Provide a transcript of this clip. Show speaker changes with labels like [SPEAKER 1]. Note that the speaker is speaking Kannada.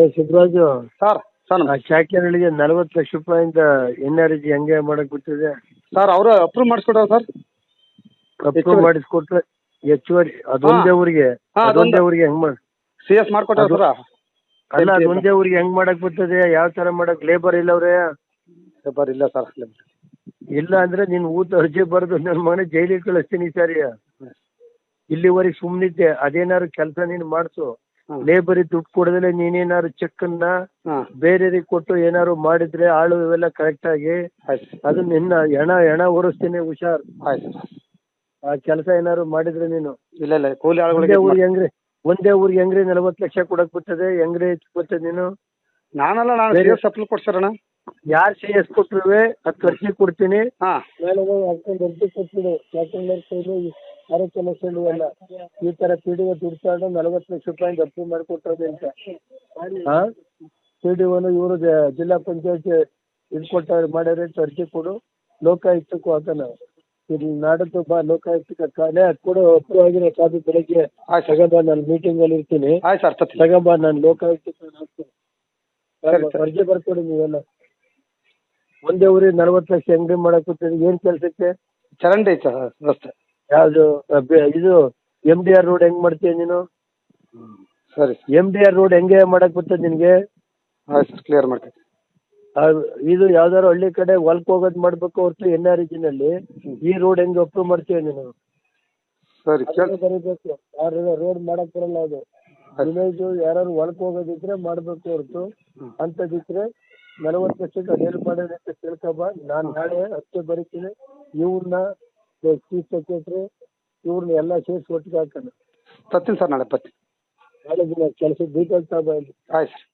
[SPEAKER 1] ಏ ಶಿವರಾಜು
[SPEAKER 2] ಸರ್ ಸರ್
[SPEAKER 1] ಆ ಶಾಖೆಗಳಿಗೆ ನಲವತ್ತು ಲಕ್ಷ ರೂಪಾಯಿಂದ ಎನ್ ಆರ್ ಜಿ ಹೆಂಗೆ ಮಾಡಕ್ ಬಿಟ್ಟಿದೆ.
[SPEAKER 2] ಸರ್ ಅವರು ಅಪ್ರೂವ್ ಮಾಡಿಸ್ಕೊಟ್ರ ಸರ್?
[SPEAKER 1] ಅಪ್ರೂವ್. ಮಾಡಿಸ್ಕೊಟ್ರೆ ಹೆಚ್ಚುವರಿ. ಅದೊಂದೇ ಊರಿಗೆ.
[SPEAKER 2] ಹಾ, ಅದೊಂದೇ.
[SPEAKER 1] ಅದೊಂದೇ ಊರಿಗೆ ಹೆಂಗ್ ಮಾಡ್
[SPEAKER 2] ಸಿ ಎಸ್ ಮಾಡ್ಕೊಟ್ರ ಸರ್?
[SPEAKER 1] ಅಲ್ಲ ಅದೊಂದೇ ಊರಿಗೆ ಹೆಂಗ್ ಮಾಡಕ್ ಬರ್ತದೆ ಯಾವ ತರ ಮಾಡಕ್? ಲೇಬರ್ ಇಲ್ಲ ಇಲ್ಲವ್ರೆ
[SPEAKER 2] ಲೇಬರ್ ಇಲ್ಲ ಸರ್
[SPEAKER 1] ಇಲ್ಲ ಅಂದ್ರೆ ನಿನ್ ಊತ ಅರ್ಜಿ ಬರೆದು ನನ್ನ ಮನೆ ಜೈಲಿಗೆ ಕಳಿಸ್ತೀನಿ ಸರಿ. ಸಾರಿ ಇಲ್ಲಿವರೆಗೆ ಸುಮ್ಮನಿದ್ದೆ ಅದೇನಾದ್ರು ಕೆಲಸ ನೀನು ಮಾಡಿಸು. ಲೇಬರಿಗೆ ದುಡ್ಡು ಕೊಡದಲೆ ನೀನೇನಾದ್ರು ಚೆಕ್
[SPEAKER 2] ಅನ್ನ
[SPEAKER 1] ಬೇರೆಯವರಿಗೆ ಕೊಟ್ಟು ಏನಾದ್ರು ಮಾಡಿದ್ರೆ ಆಳು ಇವೆಲ್ಲ ಕರೆಕ್ಟ್ ಆಗಿ ಅದು ನಿನ್ನ ಹೆಣ ಹೆಣ ಓಡಿಸ್ತೀನಿ ಹುಷಾರ್.
[SPEAKER 2] ಆಯ್ತು.
[SPEAKER 1] ಆ ಕೆಲಸ ಏನಾದ್ರು ಮಾಡಿದ್ರೆ ನೀನು.
[SPEAKER 2] ಇಲ್ಲ ಇಲ್ಲ ಕೂಲಿ
[SPEAKER 1] ಒಂದೇ
[SPEAKER 2] ಆಳುಗಳಿಗೆ
[SPEAKER 1] ಊರಿಗೆ ಹೆಂಗ್ರಿ ಒಂದೇ ಊರಿಗೆ ಹೆಂಗ್ರಿ ನಲವತ್ತು ಲಕ್ಷ ಕೊಡಕ್ ಬರ್ತದೆ ಹೆಂಗ್ರಿ ಬರ್ತದೆ ನೀನು?
[SPEAKER 2] ನಾನಲ್ಲ ನಾನು
[SPEAKER 1] ಬೇರೆ-
[SPEAKER 2] ಅಪ್ರೂವ್ ಕೊಡ್ಸರಣ
[SPEAKER 1] ಯಾರು ಸಿ ಎಸ್ ಕೊಟ್ರುವೆ ಹತ್ತು ವರ್ಷಕ್ಕೆ ಕೊಡ್ತೀನಿ.
[SPEAKER 2] ಹಾ.
[SPEAKER 1] ಯಾಕಂದ್ರೆ ಆರೋಗ್ಯ ಲಕ್ಷ ಎಲ್ಲ ಈ ತರ ಪಿ ಡಿ ಒ ದುಡ್ಡು ನಲವತ್ತು ಲಕ್ಷ ರೂಪಾಯಿ ಅಪ್ರೂವ್ ಮಾಡಿಕೊಟ್ಟದೆ ಅಂತ ಹಾಂ ಪಿ ಡಿ ಒನು ಇವರು ಜಿಲ್ಲಾ ಪಂಚಾಯತ್ ಇದು ಕೊಟ್ಟ ಮಾಡ್ಯಾರ ಅಂತ ಅರ್ಜಿ ಕೊಡು. ಲೋಕಾಯುಕ್ತಕ್ಕೂ ಹಾಕೋಣ ಇದು ನಾಡದ್ದು ಬಾ ಲೋಕಾಯುಕ್ತಕ್ಕೆ ಕಾಲೇ ಅದು ಕೊಡು ಅಪ್ರೂವ್ ಆಗಿರೋ ಕಾಪಿ ಬೆಳಗ್ಗೆ
[SPEAKER 2] ಮೀಟಿಂಗ್
[SPEAKER 1] ತಗೊಂಬ ನಾನು ಮೀಟಿಂಗಲ್ಲಿ ಇರ್ತೀನಿ.
[SPEAKER 2] ಆಯ್ತು ಸರ್
[SPEAKER 1] ತಗೊಂಬ ನಾನು ಲೋಕಾಯುಕ್ತಕ್ಕೆ ಹಾಕ್ತೀನಿ. ಅರ್ಜಿ ಬರ್ಕೊಡಿ ನೀವೆಲ್ಲ. ಒಂದೇ ಊರಿಗೆ ನಲವತ್ತು ಲಕ್ಷ ಅಂಗಡಿ ಮಾಡಕ್ ಏನ್ ಏನು ಕೆಲಸಕ್ಕೆ?
[SPEAKER 2] ಚರಂಡಿ ಐತೆ ಸರ್ ರಸ್ತೆ.
[SPEAKER 1] ಯಾವುದು ಇದು ಎಂ ಡಿ ಆರ್ ರೋಡ್ ಹೆಂಗ್ ಮಾಡ್ತೀಯ ನೀನು?
[SPEAKER 2] ಸರಿ.
[SPEAKER 1] ಎಂ ಡಿ ಆರ್ ರೋಡ್ ಹೆಂಗೆ ಮಾಡಕ್ ಬರ್ತದೆ ನಿನ್ಗೆ?
[SPEAKER 2] ಆಯ್ತು ಕ್ಲಿಯರ್ ಮಾಡ್ತೀನಿ.
[SPEAKER 1] ಇದು ಯಾವ್ದಾರು ಹಳ್ಳಿ ಕಡೆ ಹೊಲ್ಕ್ ಹೋಗೋದು ಮಾಡ್ಬೇಕು ಹೊರತು ಎನ್ ಆರ್ ಈ ರೋಡ್ ಹೆಂಗ್ ಅಪ್ರೂವ್ ಮಾಡ್ತೀಯ ನೀನು?
[SPEAKER 2] ಸರಿ ಕೇಳಿ
[SPEAKER 1] ಬರೀಬೇಕು. ಯಾರು ರೋಡ್ ಮಾಡಕ್ ಬರಲ್ಲ ಅದು. ವಿಲೇಜ್ ಯಾರು ಹೊಲಕ್ ಹೋಗೋದಿದ್ರೆ ಮಾಡ್ಬೇಕು ಹೊರತು. ಅಂತದಿದ್ರೆ ನಲವತ್ತು ಲಕ್ಷಕ್ಕೆ ಅದೇನು ಮಾಡೋದು ಅಂತ ತಿಳ್ಕೊಬ ನಾನು ನಾಳೆ ಅಷ್ಟೇ ಬರೀತೀನಿ. ಇವ್ರನ್ನ ಚೀಫ್ ಸೆಕ್ರೆಟ್ರಿ ಇವ್ರನ್ನ ಎಲ್ಲ ಸೇರಿಸಿ ಒಟ್ಟಿಗೆ ಹಾಕೋಣ.
[SPEAKER 2] ಬರ್ತೀನಿ ಸರ್ ನಾಳೆ ಬರ್ತೀನಿ
[SPEAKER 1] ನಾಳೆ ದಿನ ಕೆಲಸ ಡೀಟೇಲ್ಸ್ ತಗೊಂಡು
[SPEAKER 2] ಆಯ್ತು ಸರ್.